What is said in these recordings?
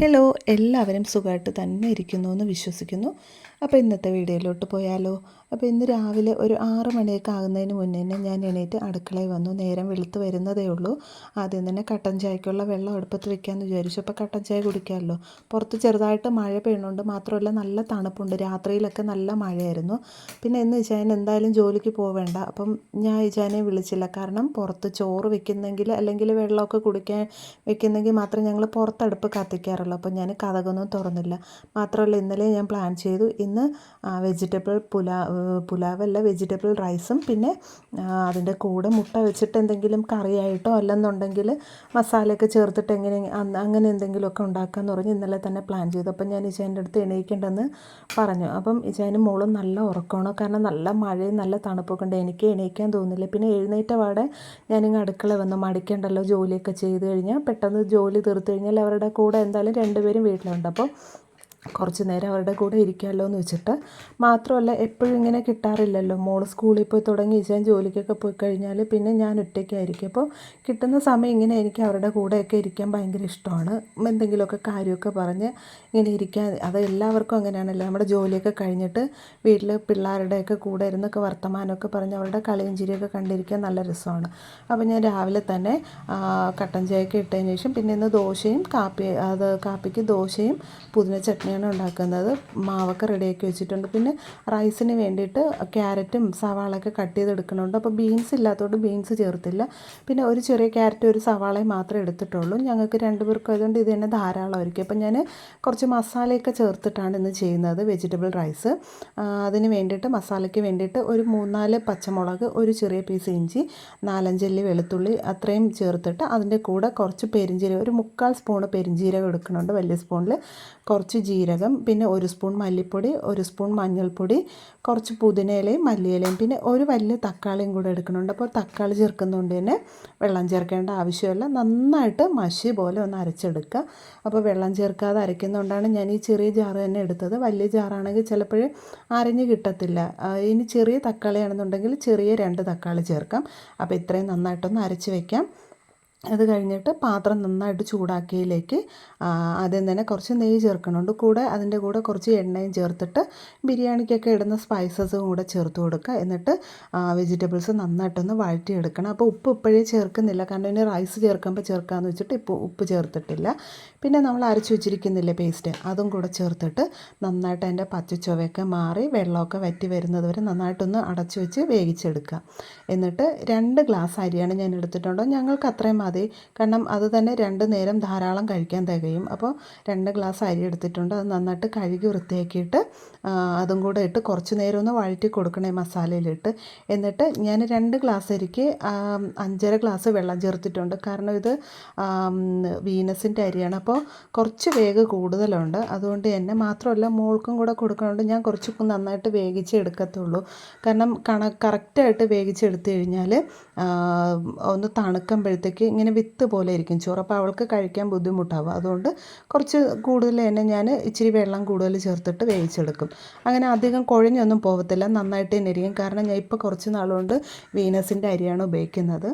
Hello എല്ലാവരും സുഖമായിട്ട് തന്നെ ഇരിക്കുന്നു എന്ന് വിശ്വസിക്കുന്നു. അപ്പോൾ ഇന്നത്തെ വീഡിയോയിലോട്ട് പോയാലോ? അപ്പോൾ ഇന്ന് രാവിലെ ഒരു ആറ് മണിയൊക്കെ ആകുന്നതിന് മുന്നേ തന്നെ ഞാൻ എണീറ്റ് അടുക്കളയിൽ വന്നു. നേരം വെളുത്ത് വരുന്നതേ ഉള്ളൂ. ആദ്യം തന്നെ കട്ടൻ ചായക്കുള്ള വെള്ളം അടുപ്പത്ത് വെക്കാമെന്ന് വിചാരിച്ചു. അപ്പോൾ കട്ടൻ ചായ കുടിക്കാമല്ലോ. പുറത്ത് ചെറുതായിട്ട് മഴ പെയ്യുന്നുണ്ട് മാത്രമല്ല നല്ല തണുപ്പുണ്ട്. രാത്രിയിലൊക്കെ നല്ല മഴയായിരുന്നു. പിന്നെ എന്ന് ഇച്ചാൻ എന്തായാലും ജോലിക്ക് പോവേണ്ട. അപ്പം ഞാൻ ഇജാനെ വിളിച്ചില്ല. കാരണം പുറത്ത് ചോറ് വെക്കുന്നെങ്കിൽ അല്ലെങ്കിൽ വെള്ളമൊക്കെ കുടിക്കാൻ വെക്കുന്നെങ്കിൽ മാത്രം ഞങ്ങൾ പുറത്തടുപ്പ് കത്തിക്കാറുള്ളൂ അപ്പോൾ ഞാൻ കഥകൊന്നും തുറന്നില്ല. മാത്രമല്ല ഇന്നലെ ഞാൻ പ്ലാൻ ചെയ്തു. ഇന്ന് വെജിറ്റബിൾ പുലാ പുലാവല്ല വെജിറ്റബിൾ റൈസും പിന്നെ അതിന്റെ കൂടെ മുട്ട വെച്ചിട്ട് എന്തെങ്കിലും കറിയായിട്ടോ അല്ലെന്നുണ്ടെങ്കിൽ മസാലയൊക്കെ ചേർത്തിട്ട് എങ്ങനെ അങ്ങനെ എന്തെങ്കിലുമൊക്കെ ഉണ്ടാക്കാമെന്ന് പറഞ്ഞ് ഇന്നലെ തന്നെ പ്ലാൻ ചെയ്തു. അപ്പം ഞാൻ ഇച്ചാന്റെ അടുത്ത് എണീക്കേണ്ടെന്ന് പറഞ്ഞു. അപ്പം ഇച്ചാനും മോളും നല്ല ഉറക്കമാണ്. കാരണം നല്ല മഴയും നല്ല തണുപ്പൊക്കെ ഉണ്ട്. എനിക്ക് എണീക്കാൻ തോന്നുന്നില്ല. പിന്നെ എഴുന്നേറ്റ പാടെ ഞാനിങ്ങ് അടുക്കള വന്ന് മടിക്കേണ്ടല്ലോ ജോലിയൊക്കെ ചെയ്ത് കഴിഞ്ഞാൽ പെട്ടെന്ന് ജോലി തീർത്ത് കഴിഞ്ഞാൽ അവരുടെ കൂടെ എന്തായാലും രണ്ടുപേരും വീട്ടിലുണ്ട്. അപ്പോൾ കുറച്ച് നേരം അവരുടെ കൂടെ ഇരിക്കാമല്ലോ എന്ന് വെച്ചിട്ട് മാത്രമല്ല എപ്പോഴും ഇങ്ങനെ കിട്ടാറില്ലല്ലോ. മോൾ സ്കൂളിൽ പോയി തുടങ്ങി ഞാൻ ജോലിക്കൊക്കെ പോയി കഴിഞ്ഞാൽ പിന്നെ ഞാൻ ഒറ്റയ്ക്കായിരിക്കും. അപ്പോൾ കിട്ടുന്ന സമയം ഇങ്ങനെ എനിക്ക് അവരുടെ കൂടെയൊക്കെ ഇരിക്കാൻ ഭയങ്കര ഇഷ്ടമാണ്. എന്തെങ്കിലുമൊക്കെ കാര്യമൊക്കെ പറഞ്ഞ് ഇങ്ങനെ ഇരിക്കാൻ അത് എല്ലാവർക്കും അങ്ങനെയാണല്ലോ. നമ്മുടെ ജോലിയൊക്കെ കഴിഞ്ഞിട്ട് വീട്ടിൽ പിള്ളേരുടെയൊക്കെ കൂടെ ഇരുന്നൊക്കെ വർത്തമാനമൊക്കെ പറഞ്ഞ് അവരുടെ കളിയും ചിരിയൊക്കെ കണ്ടിരിക്കാൻ നല്ല രസമാണ്. അപ്പോൾ ഞാൻ രാവിലെ തന്നെ കട്ടൻ ചായയൊക്കെ ഇട്ടതിന് ശേഷം പിന്നെ ഇന്ന് ദോശയും കാപ്പി അത് കാപ്പിക്ക് ദോശയും പുതിന ചട്നിയും തന്നെയാണ് ഉണ്ടാക്കുന്നത്. മാവൊക്കെ റെഡിയാക്കി വെച്ചിട്ടുണ്ട്. പിന്നെ റൈസിന് വേണ്ടിയിട്ട് ക്യാരറ്റും സവാളയൊക്കെ കട്ട് ചെയ്തെടുക്കുന്നുണ്ട്. അപ്പോൾ ബീൻസ് ഇല്ലാത്തതുകൊണ്ട് ബീൻസ് ചേർത്തില്ല. പിന്നെ ഒരു ചെറിയ ക്യാരറ്റ് ഒരു സവാളയും മാത്രമേ എടുത്തിട്ടുള്ളൂ. ഞങ്ങൾക്ക് രണ്ടുപേർക്കും ആയതുകൊണ്ട് ഇത് തന്നെ ധാരാളമായിരിക്കും അപ്പം ഞാൻ കുറച്ച് മസാലയൊക്കെ ചേർത്തിട്ടാണ് ഇന്ന് ചെയ്യുന്നത് വെജിറ്റബിൾ റൈസ് അതിന് വേണ്ടിയിട്ട് മസാലയ്ക്ക് വേണ്ടിയിട്ട് ഒരു മൂന്നാൽ പച്ചമുളക് ഒരു ചെറിയ പീസ് ഇഞ്ചി നാലഞ്ചല്ലി വെളുത്തുള്ളി അത്രയും ചേർത്തിട്ട് അതിന്റെ കൂടെ കുറച്ച് പെരിഞ്ചീരകം ഒരു മുക്കാൽ സ്പൂണ് പെരിഞ്ചീരകം എടുക്കുന്നുണ്ട് വലിയ സ്പൂണിൽ. കുറച്ച് ജീരകം പിന്നെ ഒരു സ്പൂൺ മല്ലിപ്പൊടി ഒരു സ്പൂൺ മഞ്ഞൾപ്പൊടി കുറച്ച് പുതിനയിലയും മല്ലിയിലയും പിന്നെ ഒരു വലിയ തക്കാളിയും കൂടെ എടുക്കുന്നുണ്ട്. അപ്പോൾ തക്കാളി ചേർക്കുന്നതുകൊണ്ട് തന്നെ വെള്ളം ചേർക്കേണ്ട ആവശ്യമില്ല. നന്നായിട്ട് മഷി പോലെ ഒന്ന് അരച്ചെടുക്കുക. അപ്പോൾ വെള്ളം ചേർക്കാതെ അരയ്ക്കുന്നതുകൊണ്ടാണ് ഞാൻ ഈ ചെറിയ ജാറ് തന്നെ എടുത്തത്. വലിയ ജാറാണെങ്കിൽ ചിലപ്പോൾ അരഞ്ഞ് കിട്ടത്തില്ല. ഇനി ചെറിയ തക്കാളിയാണെന്നുണ്ടെങ്കിൽ ചെറിയ രണ്ട് തക്കാളി ചേർക്കാം. അപ്പോൾ ഇത്രയും നന്നായിട്ടൊന്ന് അരച്ച് വയ്ക്കാം അത് കഴിഞ്ഞിട്ട് പാത്രം നന്നായിട്ട് ചൂടാക്കിയതിലേക്ക് ആദ്യം തന്നെ കുറച്ച് നെയ്യ് ചേർക്കണുണ്ട് കൂടെ അതിന്റെ കൂടെ കുറച്ച് എണ്ണയും ചേർത്തിട്ട് ബിരിയാണിക്കൊക്കെ ഇടുന്ന സ്പൈസസും കൂടെ ചേർത്ത് കൊടുക്കുക. എന്നിട്ട് വെജിറ്റബിൾസ് നന്നായിട്ടൊന്ന് വഴറ്റിയെടുക്കണം. അപ്പോൾ ഉപ്പ് ഇപ്പോഴേ ചേർക്കുന്നില്ല. കാരണം ഇനി റൈസ് ചേർക്കുമ്പോൾ ചേർക്കാമെന്ന് വെച്ചിട്ട് ഇപ്പോൾ ഉപ്പ് ചേർത്തിട്ടില്ല. പിന്നെ നമ്മൾ അരച്ചു വെച്ചിരിക്കുന്നില്ലേ പേസ്റ്റ് അതും കൂടെ ചേർത്തിട്ട് നന്നായിട്ട് അതിന്റെ പച്ചച്ചുവയൊക്കെ മാറി വെള്ളമൊക്കെ വറ്റി വരുന്നത് വരെ നന്നായിട്ടൊന്ന് അടച്ചു വെച്ച് വേവിച്ചെടുക്കുക. എന്നിട്ട് രണ്ട് ഗ്ലാസ് അരിയാണ് ഞാൻ എടുത്തിട്ടുണ്ടോ ഞങ്ങൾക്ക് അത്രയും മതി. കാരണം അത് തന്നെ രണ്ട് നേരം ധാരാളം കഴിക്കാൻ തികയും. അപ്പോൾ രണ്ട് ഗ്ലാസ് അരി എടുത്തിട്ടുണ്ട്. അത് നന്നായിട്ട് കഴുകി വൃത്തിയാക്കിയിട്ട് അതും കൂടെ ഇട്ട് കുറച്ച് നേരം ഒന്ന് വഴറ്റി കൊടുക്കണേ മസാലയിലിട്ട്. എന്നിട്ട് ഞാൻ രണ്ട് ഗ്ലാസ് അരിക്ക് അഞ്ചര ഗ്ലാസ് വെള്ളം ചേർത്തിട്ടുണ്ട്. കാരണം ഇത് വീനസിന്റെ അരിയാണ്. അപ്പോൾ കുറച്ച് വേഗ് കൂടുതലുണ്ട്. അതുകൊണ്ട് തന്നെ മാത്രമല്ല മോൾക്കും കൂടെ കൊടുക്കണോണ്ട് ഞാൻ കുറച്ച് നന്നായിട്ട് വേഗിച്ച് എടുക്കത്തുള്ളൂ. കാരണം കണ കറക്റ്റായിട്ട് വേഗിച്ചെടുത്തു കഴിഞ്ഞാൽ ഒന്ന് തണുക്കുമ്പോഴത്തേക്ക് ഇങ്ങനെ വിത്ത് പോലെ ഇരിക്കും. ചോറ് അപ്പോൾ അവൾക്ക് കഴിക്കാൻ ബുദ്ധിമുട്ടാവും. അതുകൊണ്ട് കുറച്ച് കൂടുതൽ തന്നെ ഞാൻ ഇച്ചിരി വെള്ളം കൂടുതൽ ചേർത്തിട്ട് വേവിച്ചെടുക്കും. അങ്ങനെ അധികം കുഴഞ്ഞൊന്നും പോകത്തില്ല നന്നായിട്ട് തന്നെ ഇരിക്കും കാരണം ഞാൻ ഇപ്പോൾ കുറച്ച് നാളുകൊണ്ട് വീനസിന്റെ അരിയാണ് ഉപയോഗിക്കുന്നത്.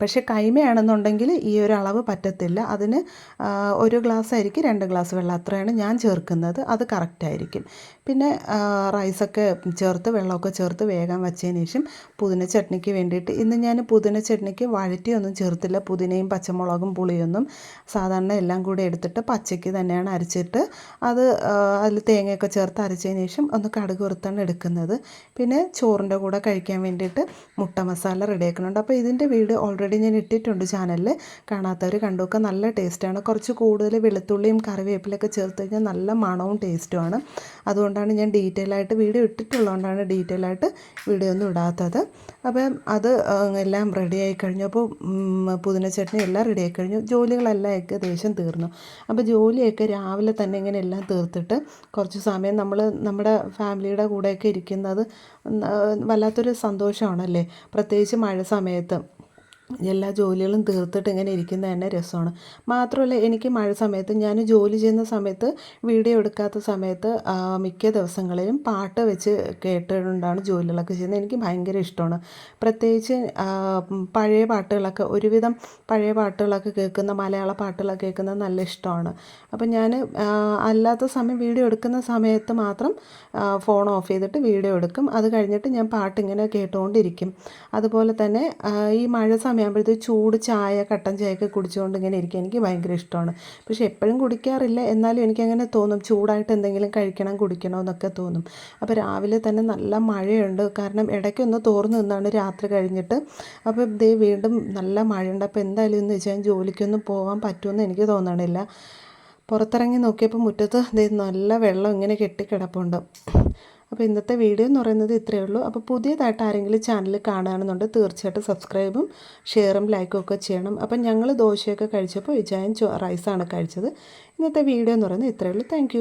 പക്ഷേ കൈമയാണെന്നുണ്ടെങ്കിൽ ഈ ഒരു അളവ് പറ്റത്തില്ല. അതിന് ഒരു ഗ്ലാസ് അരിക്ക് രണ്ട് ഗ്ലാസ് വെള്ളം. അത്രയാണ് ഞാൻ ചേർക്കുന്നത്. അത് കറക്റ്റായിരിക്കും പിന്നെ റൈസൊക്കെ ചേർത്ത് വെള്ളമൊക്കെ ചേർത്ത് വേഗം വെച്ചതിന് ശേഷം പുതിന ചട്നിക്ക് വേണ്ടിയിട്ട് ഇന്ന് ഞാൻ പുതിന ചട്നിക്ക് വഴറ്റിയൊന്നും ചേർത്തില്ല. പുതിനയും പച്ചമുളകും പുളിയൊന്നും സാധാരണ എല്ലാം കൂടി എടുത്തിട്ട് പച്ചയ്ക്ക് തന്നെയാണ് അരച്ചിട്ട് അത് അതിൽ തേങ്ങയൊക്കെ ചേർത്ത് അരച്ചതിന് ശേഷം ഒന്ന് കടുക് വറുത്താണ് എടുക്കുന്നത്. പിന്നെ ചോറിന്റെ കൂടെ കഴിക്കാൻ വേണ്ടിയിട്ട് മുട്ട മസാല റെഡിയാക്കുന്നുണ്ട് അപ്പോൾ ഇതിന്റെ വീട് ഓൾറെഡി ഞാൻ ഇട്ടിട്ടുണ്ട് ചാനലിൽ കാണാത്തവർ കണ്ടുമൊക്കെ നല്ല ടേസ്റ്റാണ് കുറച്ച് കൂടുതൽ വെളുത്തുള്ളിയും കറിവേപ്പിലൊക്കെ ചേർത്ത് കഴിഞ്ഞാൽ നല്ല മണവും ടേസ്റ്റുമാണ് അതുകൊണ്ടാണ് ഞാൻ ഡീറ്റെയിൽ ആയിട്ട് വീഡിയോ ഇട്ടിട്ടുള്ളതുകൊണ്ടാണ് ഡീറ്റെയിൽ ആയിട്ട് വീഡിയോ ഒന്നും ഇടാത്തത്. അപ്പം അത് എല്ലാം റെഡിയായി കഴിഞ്ഞു. അപ്പോൾ പുതിന ചട്നി എല്ലാം റെഡി ആയി കഴിഞ്ഞു. ജോലികളെല്ലാം ഏകദേശം തീർന്നു. അപ്പോൾ ജോലിയൊക്കെ രാവിലെ തന്നെ ഇങ്ങനെ എല്ലാം തീർത്തിട്ട് കുറച്ച് സമയം നമ്മൾ നമ്മുടെ ഫാമിലിയുടെ കൂടെയൊക്കെ ഇരിക്കുന്നത് വല്ലാത്തൊരു സന്തോഷമാണല്ലേ? പ്രത്യേകിച്ച് മഴ സമയത്ത്. എല്ലാ ജോലികളും തീർത്തിട്ട് ഇങ്ങനെ ഇരിക്കുന്ന തന്നെ രസമാണ്. മാത്രമല്ല എനിക്ക് മഴ സമയത്ത് ഞാൻ ജോലി ചെയ്യുന്ന സമയത്ത് വീഡിയോ എടുക്കാത്ത സമയത്ത് മിക്ക ദിവസങ്ങളിലും പാട്ട് വെച്ച് കേട്ടുകൊണ്ടാണ് ജോലികളൊക്കെ ചെയ്യുന്നത്. എനിക്ക് ഭയങ്കര ഇഷ്ടമാണ്. പ്രത്യേകിച്ച് പഴയ പാട്ടുകളൊക്കെ ഒരുവിധം പഴയ പാട്ടുകളൊക്കെ കേൾക്കുന്ന മലയാള പാട്ടുകളൊക്കെ കേൾക്കുന്നത് നല്ല ഇഷ്ടമാണ്. അപ്പം ഞാൻ അല്ലാത്ത സമയം വീഡിയോ എടുക്കുന്ന സമയത്ത് മാത്രം ഫോൺ ഓഫ് ചെയ്തിട്ട് വീഡിയോ എടുക്കും. അത് കഴിഞ്ഞിട്ട് ഞാൻ പാട്ടിങ്ങനെ കേട്ടുകൊണ്ടിരിക്കും. അതുപോലെ തന്നെ ഈ മഴ സമയമാകുമ്പോഴത്തേക്ക് ചൂട് ചായ കട്ടൻ ചായയൊക്കെ കുടിച്ചുകൊണ്ട് ഇങ്ങനെ ഇരിക്കാൻ എനിക്ക് ഭയങ്കര ഇഷ്ടമാണ്. പക്ഷേ എപ്പോഴും കുടിക്കാറില്ല. എന്നാലും എനിക്കങ്ങനെ തോന്നും ചൂടായിട്ട് എന്തെങ്കിലും കഴിക്കണം കുടിക്കണം എന്നൊക്കെ തോന്നും. അപ്പോൾ രാവിലെ തന്നെ നല്ല മഴയുണ്ട്. കാരണം ഇടയ്ക്കൊന്ന് തോർന്നു നിന്നാണ് രാത്രി കഴിഞ്ഞിട്ട്. അപ്പോൾ ഇതേ വീണ്ടും നല്ല മഴയുണ്ട്. അപ്പോൾ എന്തായാലും എന്ന് വെച്ചാൽ ജോലിക്കൊന്നും പോകാൻ പറ്റുമെന്ന് എനിക്ക് തോന്നണില്ല. പുറത്തിറങ്ങി നോക്കിയപ്പോൾ മുറ്റത്ത് നല്ല വെള്ളം ഇങ്ങനെ കെട്ടിക്കിടപ്പുണ്ട്. അപ്പോൾ ഇന്നത്തെ വീഡിയോ എന്ന് പറയുന്നത് ഇത്രയേ ഉള്ളൂ. അപ്പോൾ പുതിയതായിട്ട് ആരെങ്കിലും ചാനൽ കാണുകയാണെന്നുണ്ടെങ്കിൽ തീർച്ചയായിട്ടും സബ്സ്ക്രൈബും ഷെയറും ലൈക്കും ഒക്കെ ചെയ്യണം. അപ്പം ഞങ്ങൾ ദോശയൊക്കെ കഴിച്ചപ്പോൾ വിജയൻ റൈസാണ് കഴിച്ചത്. ഇന്നത്തെ വീഡിയോ എന്ന് പറയുന്നത് ഇത്രയേ ഉള്ളൂ. താങ്ക്